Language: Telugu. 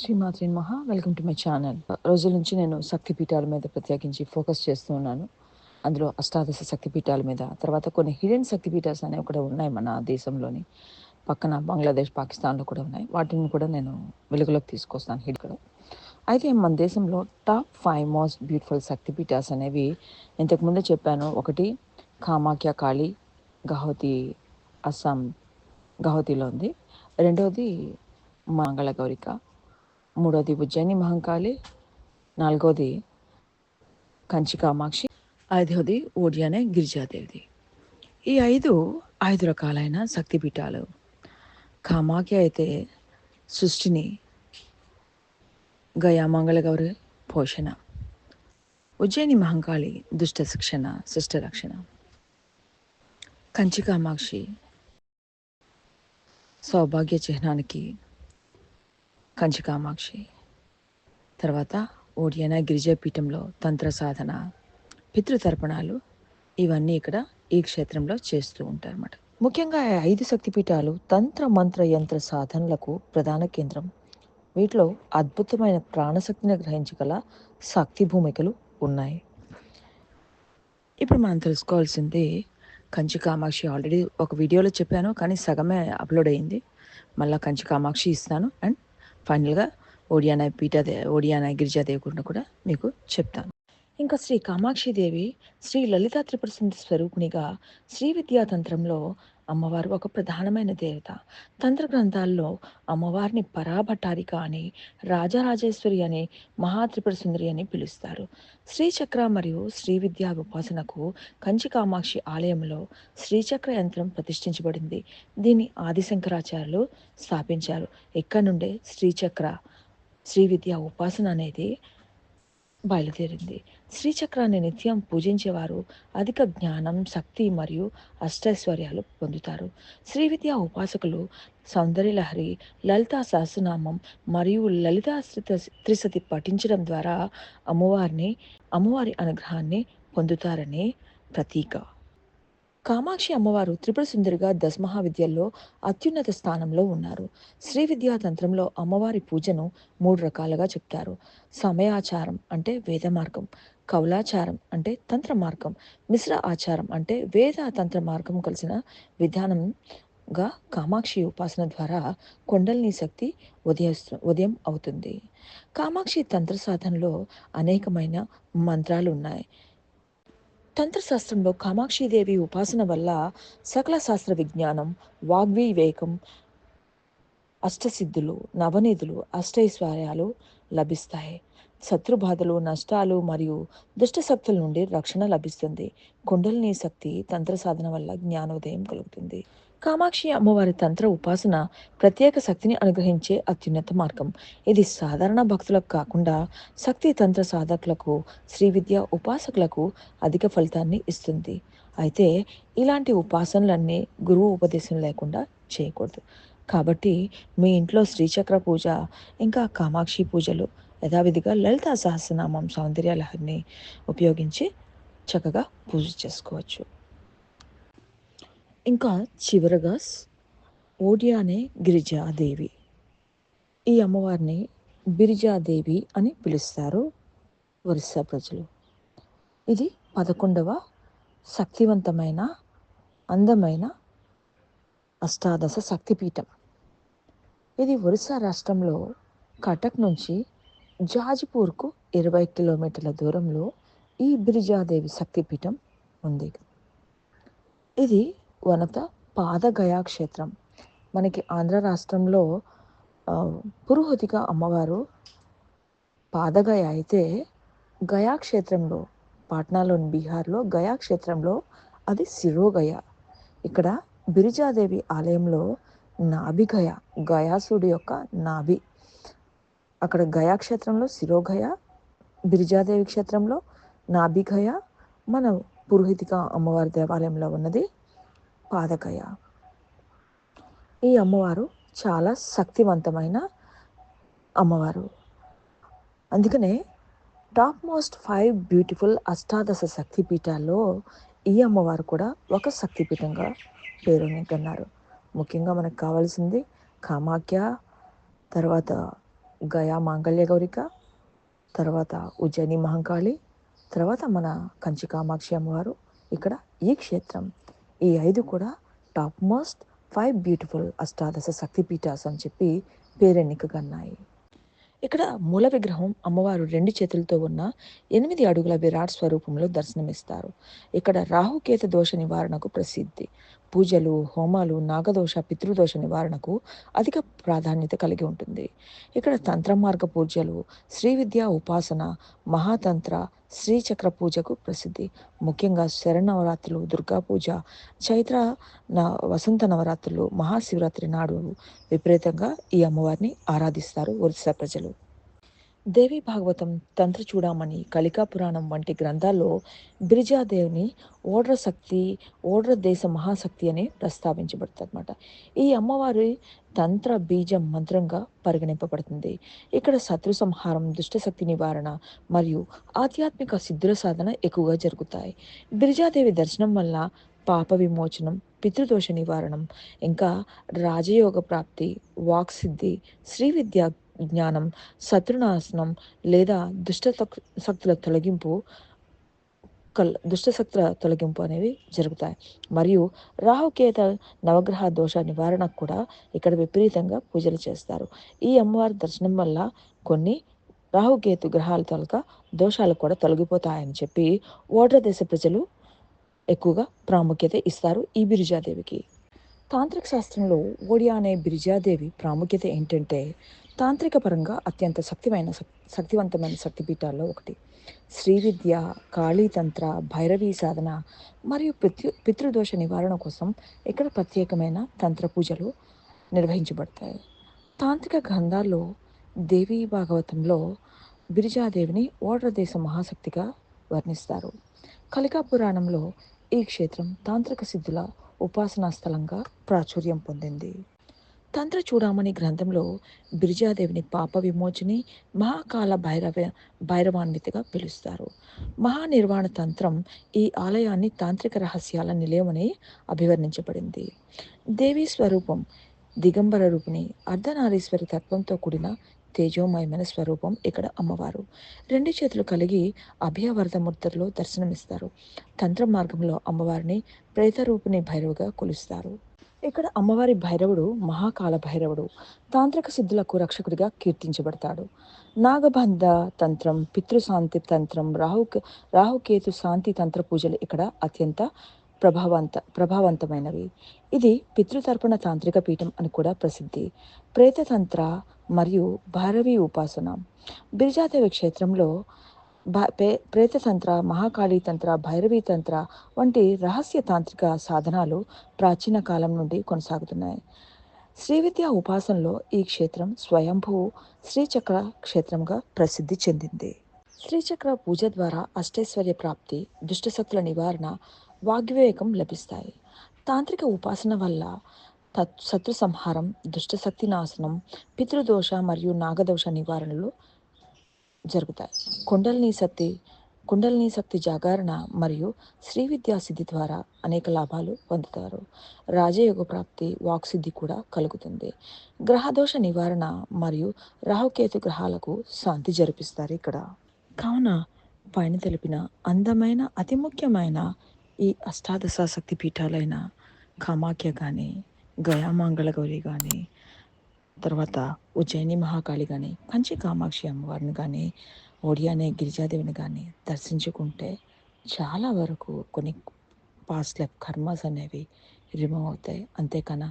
శ్రీమాత్రి మహా వెల్కమ్ టు మై ఛానల్. రోజుల నుంచి నేను శక్తి పీఠాల మీద ప్రత్యేకించి ఫోకస్ చేస్తూ ఉన్నాను అందులో అష్టాదశ శక్తి పీఠాల మీద తర్వాత కొన్ని హిడెన్ శక్తి పీఠాస్ అనేవి కూడా ఉన్నాయి మన దేశంలోని. పక్కన బంగ్లాదేశ్ పాకిస్తాన్లో కూడా ఉన్నాయి. వాటిని కూడా నేను వెలుగులోకి తీసుకొస్తాను హిడ్ అయితే మన దేశంలో top five most beautiful Shakti Peethas అనేవి ఇంతకుముందే చెప్పాను. ఒకటి కామాఖ్య కాళి గహోతి అస్సాం గహోతిలో ఉంది. రెండవది మంగళ గౌరిక మూడోది ఉజ్జయిని మహంకాళి నాలుగోది కంచి కామాక్షి ఐదవది ఓడియానే గిరిజాదేవిది. ఈ ఐదు ఐదు రకాలైన శక్తిపీఠాలు కామాఖ్య అయితే సృష్టిని గయా మంగళగౌరి పోషణ. ఉజ్జయిని మహంకాళి దుష్ట శిక్షణ శిష్ట రక్షణ. కంచి కామాక్షి సౌభాగ్య చిహ్నానికి కంచి కామాక్షి తర్వాత ఓడియన గిరిజాపీఠంలో తంత్ర సాధన పితృతర్పణాలు ఇవన్నీ ఇక్కడ ఈ క్షేత్రంలో చేస్తూ ఉంటారన్నమాట. ముఖ్యంగా ఐదు శక్తిపీఠాలు తంత్ర మంత్ర యంత్ర సాధనలకు ప్రధాన కేంద్రం. వీటిలో అద్భుతమైన ప్రాణశక్తిని గ్రహించగల శక్తి భూమికలు ఉన్నాయి. ఇప్పుడు మనం తెలుసుకోవాల్సింది కంచి కామాక్షి ఆల్రెడీ ఒక వీడియోలో చెప్పాను కానీ సగమే అప్లోడ్ అయింది. మళ్ళీ కంచి కామాక్షి ఇస్తాను. అండ్ ఫైనల్గా ఒడియాన పీఠాదే ఒడియాన గిరిజాదేవి గురించి కూడా మీకు చెప్తాను. ఇంకా శ్రీ కామాక్షిదేవి శ్రీ లలితా త్రిపుర సుందర స్వరూపిణిగా శ్రీ విద్యాతంత్రంలో అమ్మవారు ఒక ప్రధానమైన దేవత. తంత్ర గ్రంథాల్లో అమ్మవారిని పరాభట్టారిక అని రాజరాజేశ్వరి అని మహాత్రిపుర సుందరి అని పిలుస్తారు. శ్రీచక్ర మరియు శ్రీ విద్యా ఉపాసనకు కంచి కామాక్షి ఆలయంలో శ్రీచక్ర యంత్రం ప్రతిష్ఠించబడింది. దీన్ని ఆదిశంకరాచార్యులు స్థాపించారు. ఇక్కడ నుండే? శ్రీచక్ర. శ్రీ విద్యా ఉపాసన అనేది బయలుదేరింది. శ్రీచక్రాన్ని నిత్యం పూజించేవారు అధిక జ్ఞానం శక్తి మరియు అష్టైశ్వర్యాలు పొందుతారు. శ్రీ విద్యా ఉపాసకులు సౌందర్యలహరి లలితా సహస్రనామం మరియు లలితా త్రిసతి పఠించడం ద్వారా అమ్మవారిని అమ్మవారి అనుగ్రహాన్ని పొందుతారని ప్రతీక. కామాక్షి అమ్మవారు త్రిపుర సుందరిగా దశమహావిద్యల్లో అత్యున్నత స్థానంలో ఉన్నారు. శ్రీ విద్యా తంత్రంలో అమ్మవారి పూజను మూడు రకాలుగా చెప్తారు. సమయాచారం అంటే వేద మార్గం కౌలాచారం అంటే తంత్ర మార్గం మిశ్ర ఆచారం అంటే వేద తంత్ర మార్గం కలిసిన విధానంగా కామాక్షి ఉపాసన ద్వారా కొండల్ని శక్తి ఉదయస్తు ఉదయం అవుతుంది. కామాక్షి తంత్ర సాధనలో అనేకమైన మంత్రాలు ఉన్నాయి తంత్రశాస్త్రంలో కామాక్షిదేవి ఉపాసన వల్ల సకల శాస్త్ర విజ్ఞానం వాగ్వివేకం అష్టసిద్ధులు నవనిధులు అష్టైశ్వర్యాలు లభిస్తాయి. శత్రుబాధలు నష్టాలు మరియు దుష్టశక్తుల నుండి రక్షణ లభిస్తుంది. కుండలిని శక్తి తంత్ర సాధన వల్ల జ్ఞానోదయం కలుగుతుంది. కామాక్షి అమ్మవారి తంత్ర ఉపాసన ప్రత్యేక శక్తిని అనుగ్రహించే అత్యున్నత మార్గం. ఇది సాధారణ భక్తులకు కాకుండా శక్తి తంత్ర సాధకులకు శ్రీ విద్య ఉపాసకులకు అధిక ఫలితాన్ని ఇస్తుంది. అయితే ఇలాంటి ఉపాసనలన్నీ గురువు ఉపదేశం లేకుండా చేయకూడదు. కాబట్టి మీ ఇంట్లో శ్రీచక్ర పూజ ఇంకా కామాక్షి పూజలు యథావిధిగా లలితా సహస్రనామం సౌందర్య లహరిని ఉపయోగించి చక్కగా పూజ చేసుకోవచ్చు. ఇంకా చివరగా ఓడియానే గిరిజాదేవి. ఈ అమ్మవారిని బిరిజాదేవి అని పిలుస్తారు ఒరిస్సా ప్రజలు. ఇది పదకొండవ శక్తివంతమైన అందమైన అష్టాదశ శక్తిపీఠం. ఇది ఒరిస్సా రాష్ట్రంలో కటక్ నుంచి జాజిపూర్కు ఇరవై కిలోమీటర్ల దూరంలో ఈ బిరిజాదేవి శక్తిపీఠం ఉంది. ఇది వనత పాదగయా క్షేత్రం. మనకి ఆంధ్ర రాష్ట్రంలో పురోహతిక అమ్మవారు పాదగయ అయితే గయా క్షేత్రంలో పాట్నాలోని బీహార్లో గయా క్షేత్రంలో అది శిరోగయ. ఇక్కడ బిరిజాదేవి ఆలయంలో నాభిగయ గయాసుడి యొక్క నాభి అక్కడ గయా క్షేత్రంలో శిరోగయ బిరిజాదేవి క్షేత్రంలో నాభిగయ మన పురోహితిక అమ్మవారి దేవాలయంలో ఉన్నది పాదకయ ఈ అమ్మవారు చాలా శక్తివంతమైన అమ్మవారు. అందుకనే టాప్ మోస్ట్ ఫైవ్ బ్యూటిఫుల్ అష్టాదశ శక్తిపీఠాల్లో ఈ అమ్మవారు కూడా ఒక శక్తిపీఠంగా పేరొందుతున్నారు ముఖ్యంగా మనకు కావాల్సింది కామాఖ్య తర్వాత గయా మాంగళ్య గౌరిక తర్వాత ఉజ్జయిని మహంకాళి తర్వాత మన కంచి కామాక్షి అమ్మవారు. ఇక్కడ ఈ క్షేత్రం ఈ ఐదు కూడా టాప్ మోస్ట్ ఫైవ్ బ్యూటిఫుల్ అష్టాదశ శక్తిపీఠాస్ అని చెప్పి పేరెన్నికగన్నాయి ఇక్కడ మూల విగ్రహం అమ్మవారు రెండు చేతులతో ఉన్న ఎనిమిది అడుగుల విరాట్ స్వరూపంలో దర్శనమిస్తారు. ఇక్కడ రాహుకేత దోష నివారణకు ప్రసిద్ధి. పూజలు హోమాలు నాగదోష పితృదోష నివారణకు అధిక ప్రాధాన్యత కలిగి ఉంటుంది. ఇక్కడ తంత్ర మార్గ పూజలు శ్రీ విద్యా ఉపాసన మహాతంత్ర శ్రీచక్ర పూజకు ప్రసిద్ధి. ముఖ్యంగా శరణవరాత్రులు దుర్గా పూజ చైత్ర నా వసంత నవరాత్రులు మహాశివరాత్రి నాడు విపరీతంగా ఈ అమ్మవారిని ఆరాధిస్తారు ఒరిస్సా ప్రజలు. దేవి భాగవతం తంత్ర చూడమని కలికా పురాణం వంటి గ్రంథాల్లో బిరిజాదేవిని ఓడ్ర శక్తి ఓడ్ర దేశ మహాశక్తి అని ప్రస్తావించబడుతుందన్నమాట. ఈ అమ్మవారి తంత్ర బీజం మంత్రంగా పరిగణింపబడుతుంది. ఇక్కడ శత్రు సంహారం దుష్టశక్తి నివారణ మరియు ఆధ్యాత్మిక సిద్ధుల సాధన ఎక్కువగా జరుగుతాయి. బిరిజాదేవి దర్శనం వల్ల పాప విమోచనం పితృదోష నివారణం ఇంకా రాజయోగ ప్రాప్తి వాక్సిద్ధి శ్రీ విద్య జ్ఞానం శత్రునాశనం లేదా దుష్ట శక్తుల తొలగింపు కల్ దుష్టశక్తుల తొలగింపు అనేవి జరుగుతాయి. మరియు రాహుకేత నవగ్రహ దోష నివారణకు కూడా ఇక్కడ విపరీతంగా పూజలు చేస్తారు. ఈ అమ్మవారి దర్శనం వల్ల కొన్ని రాహుకేతు గ్రహాల తొలక దోషాలు కూడా తొలగిపోతాయని చెప్పి ఓడ్ర దేశ ప్రజలు ఎక్కువగా ప్రాముఖ్యత ఇస్తారు ఈ బిరిజాదేవికి. తాంత్రిక శాస్త్రంలో ఓడియా అనే బిరిజాదేవి ప్రాముఖ్యత ఏంటంటే తాంత్రిక పరంగా అత్యంత శక్తిమైన శక్తివంతమైన శక్తిపీఠాల్లో ఒకటి. శ్రీ విద్య కాళీతంత్ర భైరవీ సాధన మరియు పితృ పితృదోష నివారణ కోసం ఇక్కడ ప్రత్యేకమైన తంత్ర పూజలు నిర్వహించబడతాయి. తాంత్రిక గ్రంథాల్లో దేవీ భాగవతంలో బిరిజాదేవిని ఓడ్రదేశ మహాశక్తిగా వర్ణిస్తారు. కలికా పురాణంలో ఈ క్షేత్రం తాంత్రిక సిద్ధుల ఉపాసనా స్థలంగా ప్రాచుర్యం పొందింది. తంత్ర చూడామణి గ్రంథంలో బిరిజాదేవిని పాప విమోచని మహాకాల భైరవ భైరవాన్వితగా పిలుస్తారు. మహానిర్వాణ తంత్రం ఈ ఆలయాన్ని తాంత్రిక రహస్యాల నిలయమని అభివర్ణించబడింది. దేవీ స్వరూపం దిగంబర రూపిణి అర్ధనారీశ్వరి తత్వంతో కూడిన తేజోమయమైన స్వరూపం ఇక్కడ అమ్మవారు. రెండు చేతులు కలిగి అభయవరదమూర్తుల్లో దర్శనమిస్తారు. తంత్ర మార్గంలో అమ్మవారిని ప్రేతరూపిణి భైరవుగా కొలుస్తారు. ఇక్కడ అమ్మవారి భైరవుడు మహాకాల భైరవుడు తాంత్రిక సిద్ధులకు రక్షకుడిగా కీర్తించబడతాడు. నాగబంధ తంత్రం పితృశాంతి తంత్రం రాహు రాహుకేతు శాంతి తంత్ర పూజలు ఇక్కడ అత్యంత ప్రభావంత ప్రభావవంతమైనవి ఇది పితృతర్పణ తాంత్రిక పీఠం అని కూడా ప్రసిద్ధి. ప్రేతతంత్ర మరియు భైరవి ఉపాసన. బిర్జాదేవి క్షేత్రంలో ప్రేతతంత్ర మహాకాళీ తంత్ర భైరవీ తంత్ర వంటి రహస్య తాంత్రిక సాధనాలు ప్రాచీన కాలం నుండి కొనసాగుతున్నాయి. శ్రీవిద్య ఉపాసనలో ఈ క్షేత్రం స్వయంభూ శ్రీచక్ర క్షేత్రంగా ప్రసిద్ధి చెందింది. శ్రీచక్ర పూజ ద్వారా అష్టైశ్వర్య ప్రాప్తి దుష్టశక్తుల నివారణ వాగ్వివేకం లభిస్తాయి. తాంత్రిక ఉపాసన వల్ల తత్ శత్రు సంహారం దుష్టశక్తి నాశనం పితృదోష మరియు నాగదోష నివారణలు జరుగుతాయి. కుండలిని శక్తి కుండలిని శక్తి జాగరణ మరియు శ్రీ విద్యా సిద్ధి ద్వారా అనేక లాభాలు పొందుతారు. రాజయోగ ప్రాప్తి వాక్సిద్ధి కూడా కలుగుతుంది. గ్రహదోష నివారణ మరియు రాహుకేతు గ్రహాలకు శాంతి జరిపిస్తారు ఇక్కడ. కావున పైన తెలిపిన అందమైన అతి ముఖ్యమైన ఈ అష్టాదశ శక్తి పీఠాలైన కామాఖ్య కానీ గయామాంగళ గౌరి కానీ తర్వాత ఉజ్జయిని మహాకాళి కానీ కంచి కామాక్షి అమ్మవారిని కానీ ఒడియానే గిరిజాదేవిని కానీ దర్శించుకుంటే చాలా వరకు కొన్ని పాస్ట్ లైఫ్ కర్మస్ అనేవి రిమూవ్ అవుతాయి. అంతేకాన